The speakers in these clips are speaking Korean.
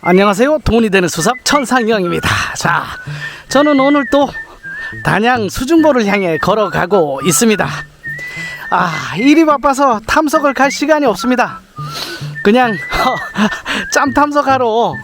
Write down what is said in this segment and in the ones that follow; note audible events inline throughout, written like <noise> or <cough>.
안녕하세요. 돈이 되는 수삽 천상영입니다. 자, 저는 오늘 또 단양 수중보를 향해 걸어가고 있습니다. 아, 일이 바빠서 탐석을 갈 시간이 없습니다. 그냥 <laughs> 짬 탐석하러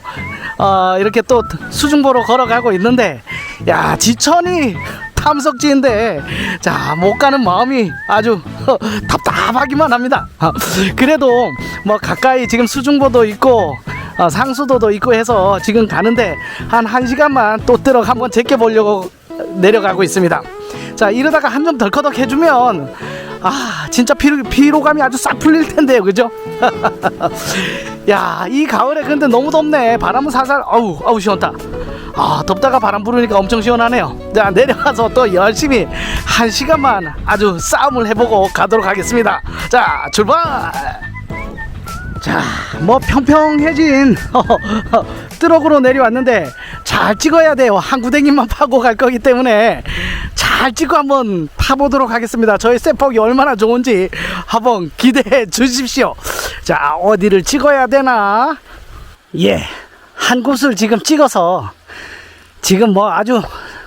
어, 이렇게 또 수중보로 걸어가고 있는데, 야 지천이 탐석지인데, 자 못 가는 마음이 아주 <laughs> 답답하기만 합니다. 어, 그래도 뭐 가까이 지금 수중보도 있고 어, 상수도도 있고 해서 지금 가는데 한 1시간만 또 뜨럭 한번 제껴보려고 내려가고 있습니다. 자 이러다가 한 점 덜커덕 해주면 아 진짜 피로, 피로감이 아주 싹 풀릴 텐데요. 그죠? <laughs> 야 이 가을에 근데 너무 덥네. 바람은 살살 아우 아우 시원하다. 아 덥다가 바람 부르니까 엄청 시원하네요. 자 내려가서 또 열심히 한 시간만 아주 싸움을 해보고 가도록 하겠습니다. 자 출발 자, 뭐 평평해진 <laughs> 뜨럭으로 내려왔는데 잘 찍어야 돼요. 한 구댕이만 파고 갈 거기 때문에 잘 찍고 한번 파보도록 하겠습니다. 저의 셋폭이 얼마나 좋은지 한번 기대해 주십시오. 자, 어디를 찍어야 되나? 예, 한 곳을 지금 찍어서 지금 뭐 아주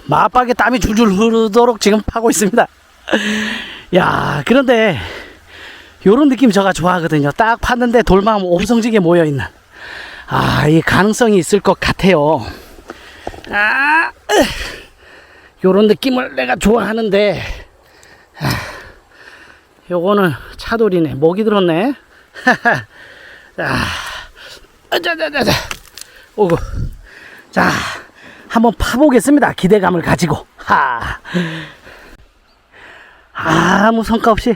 마빠게 땀이 줄줄 흐르도록 지금 파고 있습니다. 야, 그런데 요런 느낌 저가 좋아하거든요. 딱 팠는데 돌만 옴성지게 모여 있는. 아, 이 가능성이 있을 것 같아요. 아, 으, 요런 느낌을 내가 좋아하는데, 아, 요거는 차돌이네. 목이 들었네. <laughs> 자, 자자자자. 오고. 자, 한번 파보겠습니다. 기대감을 가지고. 하. 아무 성과 없이.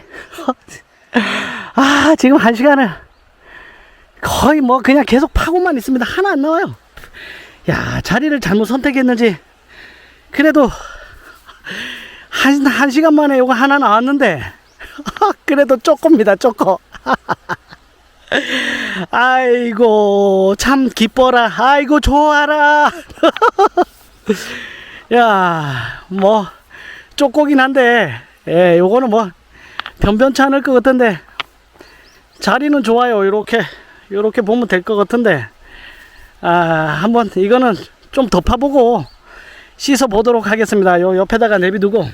아, 지금 한 시간을 거의 뭐 그냥 계속 파고만 있습니다. 하나 안 나와요. 야, 자리를 잘못 선택했는지 그래도 한, 한 시간 만에 요거 하나 나왔는데 <laughs> 그래도 조금입니다. 조금. <laughs> 아이고, 참 기뻐라. 아이고, 좋아라. <laughs> 야, 뭐, 쪼꼬긴 한데, 예, 요거는 뭐, 변변치 않을 것 같은데 자리는 좋아요. 이렇게 이렇게 보면 될 것 같은데 아 한번 이거는 좀더 파보고 씻어 보도록 하겠습니다. 요 옆에다가 내비두고.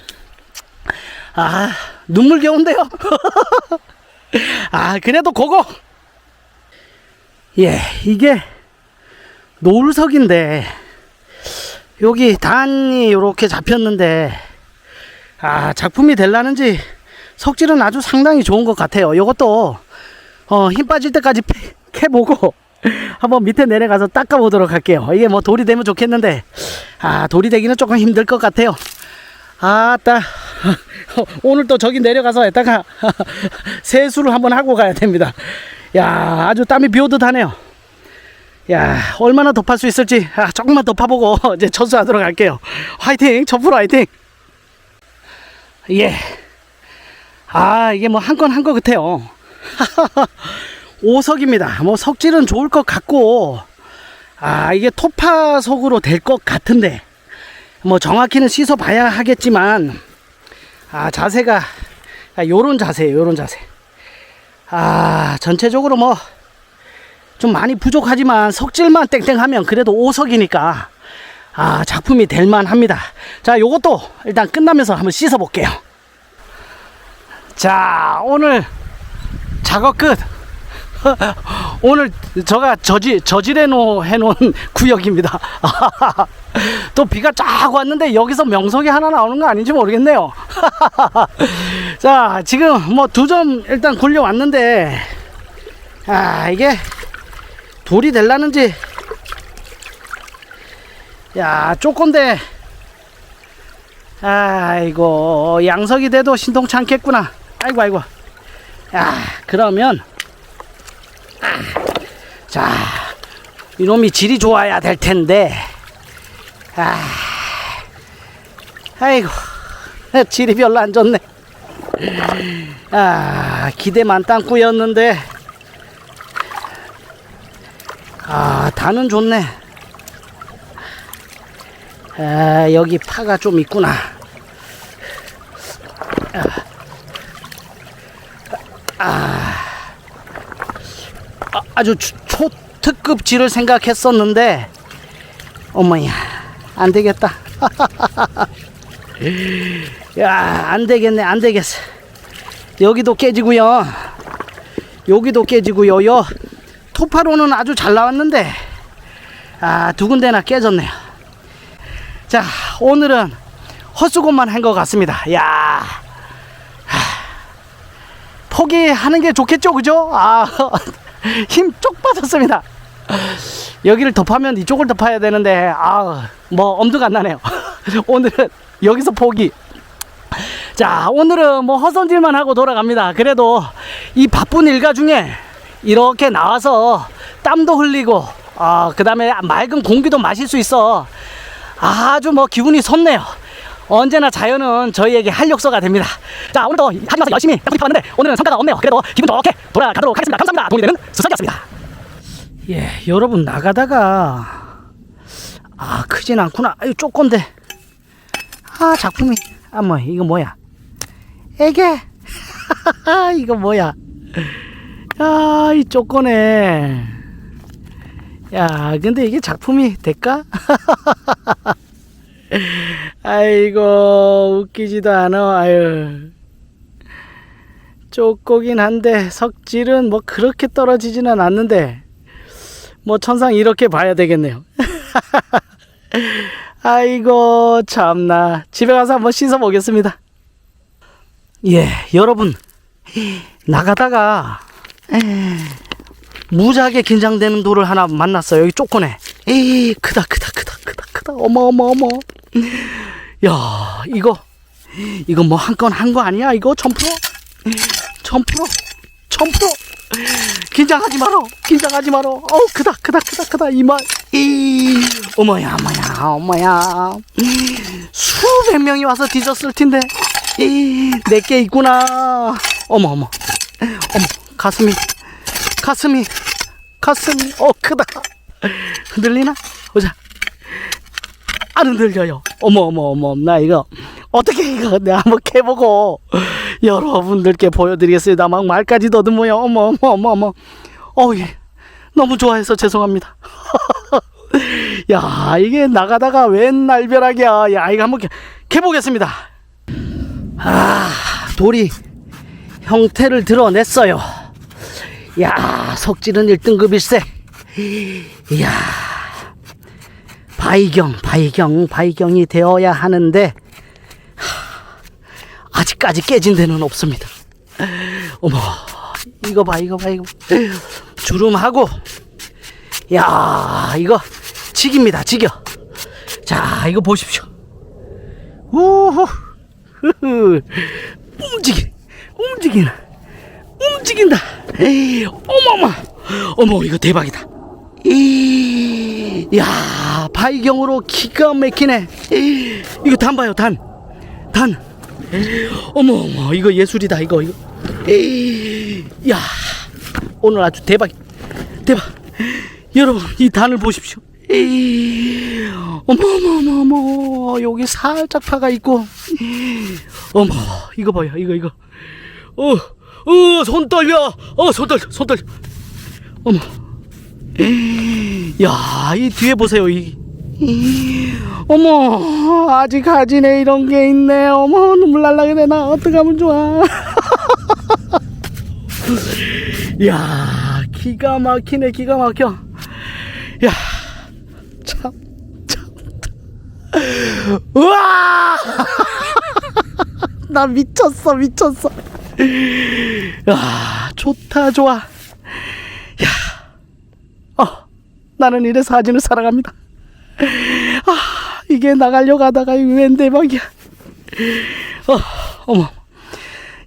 아 눈물겨운데요? <laughs> 아 그래도 그거. 예 이게 노을석인데 여기 단이 이렇게 잡혔는데 아 작품이 될라는지 석질은 아주 상당히 좋은 것 같아요. 이것도 어, 힘 빠질 때까지 <laughs> 패- 캐보고 한번 밑에 내려가서 닦아보도록 할게요. 이게 뭐 돌이 되면 좋겠는데 아 돌이 되기는 조금 힘들 것 같아요. 아따 <laughs> 오늘 또 저기 내려가서 이따가 <laughs> 세수를 한번 하고 가야 됩니다. 야 아주 땀이 비오듯 하네요. 야 얼마나 더 팔 수 있을지 아, 조금만 더 파보고 이제 철수하도록 할게요. 화이팅 첫 프로 화이팅. 예. 아 이게 뭐 한 건한것 같아요. <laughs> 오석입니다. 뭐 석질은 좋을 것 같고 아 이게 토파석으로 될 것 같은데 뭐 정확히는 씻어 봐야 하겠지만 아 자세가 아, 요런 자세예요 요런 자세. 아 전체적으로 뭐 좀 많이 부족하지만 석질만 땡땡하면 그래도 오석이니까 아 작품이 될 만 합니다. 자 요것도 일단 끝나면서 한번 씻어 볼게요 자 오늘 작업 끝. <laughs> 오늘 저가 저지 저지해 놓 해놓은 구역입니다. <laughs> 또 비가 쫙 왔는데 여기서 명석이 하나 나오는 거 아닌지 모르겠네요. <laughs> 자 지금 뭐 두 점 일단 굴려 왔는데 아 이게 돌이 될라는지. 야 조건데. 아이고 양석이 돼도 신통치 않겠구나 아이고 아이고. 야 그러면 아, 자 이놈이 질이 좋아야 될 텐데. 아 아이고 질이 별로 안 좋네. 아 기대만 땅꾸였는데. 아 단은 좋네. 아 여기 파가 좀 있구나 아, 아주 초, 특급지를 생각했었는데 어머야 안 되겠다. <laughs> 야 안 되겠네 안 되겠어. 여기도 깨지고요. 여기도 깨지고요. 요 토파로는 아주 잘 나왔는데 아 두 군데나 깨졌네요. 자 오늘은 헛수고만 한 것 같습니다. 야 포기하는 게 좋겠죠? 그죠? <laughs> 아 힘 쪽 빠졌습니다. 여기를 덮으면 이쪽을 덮어야 되는데 아 뭐 엄두가 안 나네요. <laughs> 오늘은 여기서 포기. 자 오늘은 뭐 헛손질만 하고 돌아갑니다. 그래도 이 바쁜 일과 중에 이렇게 나와서 땀도 흘리고 아 그 다음에 맑은 공기도 마실 수 있어 아주 뭐 기분이 솟네요 언제나 자연은 저희에게 활력소가 됩니다. 자 오늘도 하지 마서 열심히 땀을 봤는데 오늘은 성과가 없네요. 그래도 기분 좋게 돌아가도록 하겠습니다. 감사합니다. 도움이 되는 수석이었습니다. 예 여러분 나가다가 아 크진 않구나. 아유 쪼꼰데. 아 작품이. 아 뭐 이거 뭐야? 애게. <laughs> 이거 뭐야? 야이 쪼꼬네 야 근데 이게 작품이 될까 <laughs> 아이고 웃기지도 않아. 아유. 쪼꼬긴 한데 석질은 뭐 그렇게 떨어지지는 않는데 뭐 천상 이렇게 봐야 되겠네요. <laughs> 아이고 참나. 집에 가서 한번 씻어 보겠습니다. 예 여러분. 나가다가 무지하게 긴장되는 돌을 하나 만났어요 여기 쪼꼬네 에이 크다 크다 크다 크다 크다. 어머 어머 어머 야 이거 이거 뭐 한 건 한 거 아니야 이거? 천프로? 천프로? 천프로? 긴장하지 마라 긴장하지 마라 어 크다 크다 크다 크다 이만 이 어머야 어머야 어머야. 수백 명이 와서 뒤졌을 텐데. 이 내게 있구나. 어머 어머. 어머 가슴이 가슴이 가슴이 어 크다. 흔들리나? 보자 안 흔들려요. 어머 어머 어머 나 이거? 어떻게 이거 내가 한번 캐보고 여러분들께 보여드리겠습니다. 막 말까지 더듬어요. 어머 어머 어머 어머. 어 예. 너무 좋아해서 죄송합니다. <laughs> 야 이게 나가다가 웬 날벼락이야. 야 이거 한번 캐, 캐보겠습니다. 아 돌이 형태를 드러냈어요. 야 석질은 1등급일세. 이야 바이경 바이경 바이경이 되어야 하는데 하, 아직까지 깨진 데는 없습니다. 어머 이거 봐 이거 봐 이거 주름하고 야 이거 직입니다 직여 자 이거 보십시오. 우후. 움직이 움직이나 움직인다. 에이, 어머머 어머 이거 대박이다. 이, 야 발경으로 기가 막히네. 에이, 이거 단 봐요 단 단. 어머 어머 이거 예술이다 이거 이거. 에이, 야 오늘 아주 대박. 대박. 여러분 이 단을 보십시오. 에이, 어머 어머 어머 어머 여기 살짝 파가 있고. 어머 이거 봐요 이거 이거. 어어손 떨려. 어손 떨려 손 떨려. 어머 야, 이 뒤에 보세요. 이. 어머, 아직 가지네 이런 게 있네. 어머, 눈물 날라게 되나? 어떡하면 좋아. <laughs> 야, 기가 막히네, 기가 막혀. 야, 참, 참. 우와! <laughs> 나 미쳤어, 미쳤어. 야, 좋다, 좋아. 야, 어, 나는 이래 사진을 사랑합니다. 아, 이게 나가려고 하다가 웬 대박이야. 어, 어머.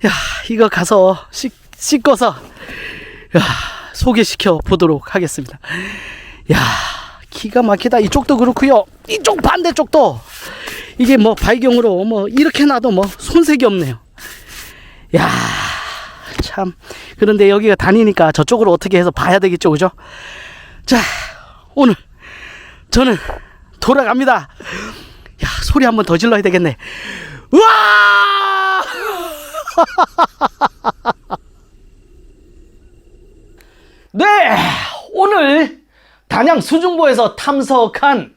야, 이거 가서 씻, 씻고서, 야, 소개시켜 보도록 하겠습니다. 야, 기가 막히다. 이쪽도 그렇고요 이쪽 반대쪽도 이게 뭐 발경으로 뭐 이렇게 놔도 뭐 손색이 없네요. 야, 참. 그런데 여기가 다니니까 저쪽으로 어떻게 해서 봐야 되겠죠, 그죠? 자, 오늘 저는 돌아갑니다. 야, 소리 한번 더 질러야 되겠네. 우와! <laughs> 네, 오늘 단양 수중보에서 탐석한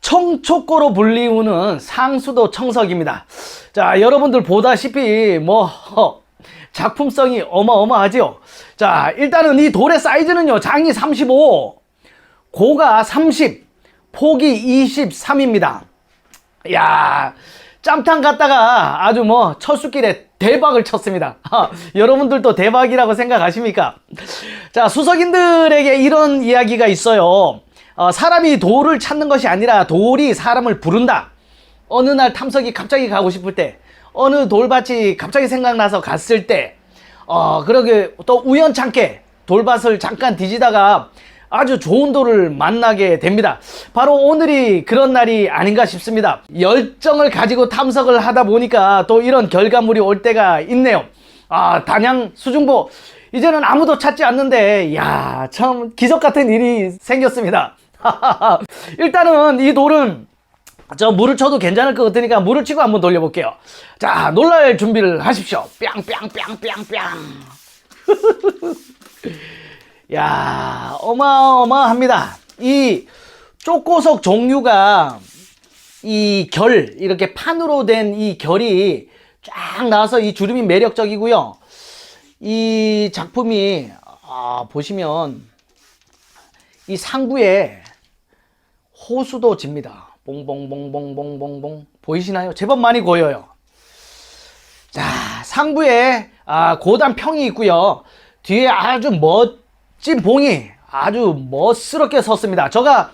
청초코로 불리우는 상수도 청석입니다. 자, 여러분들 보다시피 뭐 어, 작품성이 어마어마하지요. 자, 일단은 이 돌의 사이즈는요. 장이 35, 고가 30, 폭이 23입니다. 야, 짬탕 갔다가 아주 뭐 첫수길에 대박을 쳤습니다. 아, 여러분들도 대박이라고 생각하십니까? 자, 수석인들에게 이런 이야기가 있어요. 어, 사람이 돌을 찾는 것이 아니라 돌이 사람을 부른다. 어느 날 탐석이 갑자기 가고 싶을 때, 어느 돌밭이 갑자기 생각나서 갔을 때, 어, 그러게 또 우연찮게 돌밭을 잠깐 뒤지다가 아주 좋은 돌을 만나게 됩니다. 바로 오늘이 그런 날이 아닌가 싶습니다. 열정을 가지고 탐석을 하다 보니까 또 이런 결과물이 올 때가 있네요. 아, 단양 수중보. 이제는 아무도 찾지 않는데, 야, 참 기적 같은 일이 생겼습니다. <laughs> 일단은 이 돌은 저 물을 쳐도 괜찮을 것 같으니까 물을 치고 한번 돌려볼게요. 자, 놀랄 준비를 하십시오. 뿅뿅뿅뿅뿅. <laughs> 야, 어마어마합니다. 이 쪼꼬석 종류가 이 결, 이렇게 판으로 된 이 결이 쫙 나와서 이 주름이 매력적이고요. 이 작품이, 아, 보시면 이 상부에 호수도 집니다. 봉봉봉봉봉봉봉. 보이시나요? 제법 많이 고여요. 자, 상부에 아, 고단 평이 있고요. 뒤에 아주 멋 진 봉이 아주 멋스럽게 섰습니다. 제가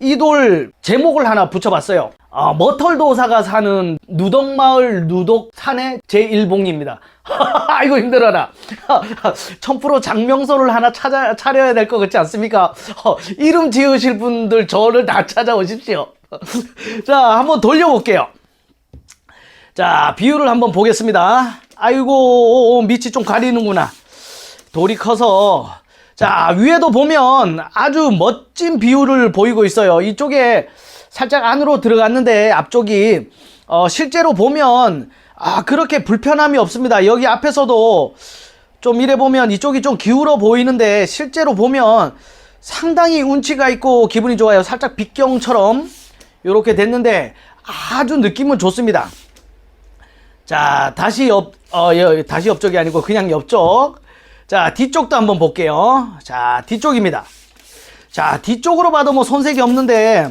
이 돌 제목을 하나 붙여봤어요. 아, 머털도사가 사는 누덕마을 누덕산의 제1봉입니다. <laughs> 아이고 힘들어라. <laughs> 1000% 장명소를 하나 찾아, 차려야 될 것 같지 않습니까? 어, <laughs> 이름 지으실 분들 저를 다 찾아오십시오. 자, 한번 돌려볼게요. 자, 비율을 한번 보겠습니다. 아이고, 밑이 좀 가리는구나. 돌이 커서. 자, 위에도 보면 아주 멋진 비율을 보이고 있어요. 이쪽에 살짝 안으로 들어갔는데 앞쪽이, 어, 실제로 보면, 아, 그렇게 불편함이 없습니다. 여기 앞에서도 좀 이래 보면 이쪽이 좀 기울어 보이는데 실제로 보면 상당히 운치가 있고 기분이 좋아요. 살짝 빗경처럼 이렇게 됐는데 아주 느낌은 좋습니다. 자, 다시 옆, 어, 여, 다시 옆쪽이 아니고 그냥 옆쪽. 자, 뒤쪽도 한번 볼게요. 자, 뒤쪽입니다. 자, 뒤쪽으로 봐도 뭐 손색이 없는데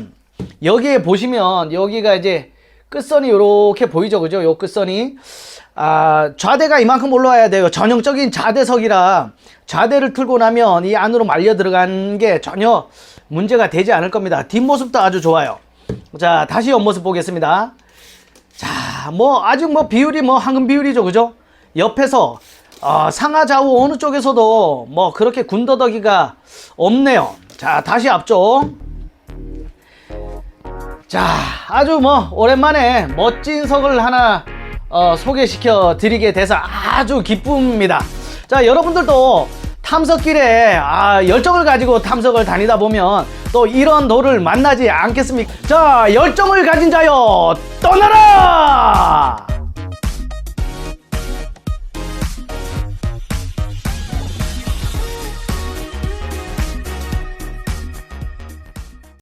여기에 보시면 여기가 이제 끝선이 이렇게 보이죠. 그죠? 요 끝선이. 아, 좌대가 이만큼 올라와야 돼요. 전형적인 좌대석이라 좌대를 틀고 나면 이 안으로 말려 들어간 게 전혀 문제가 되지 않을 겁니다. 뒷모습도 아주 좋아요. 자, 다시 옆모습 보겠습니다. 자, 뭐 아직 뭐 비율이 뭐 황금 비율이죠, 그죠? 옆에서 어, 상하 좌우 어느 쪽에서도 뭐 그렇게 군더더기가 없네요. 자, 다시 앞쪽. 자, 아주 뭐 오랜만에 멋진 석을 하나 어, 소개시켜 드리게 돼서 아주 기쁩니다. 자, 여러분들도 탐석길에 아, 열정을 가지고 탐석을 다니다 보면 또 이런 돌을 만나지 않겠습니까? 자, 열정을 가진 자여 떠나라!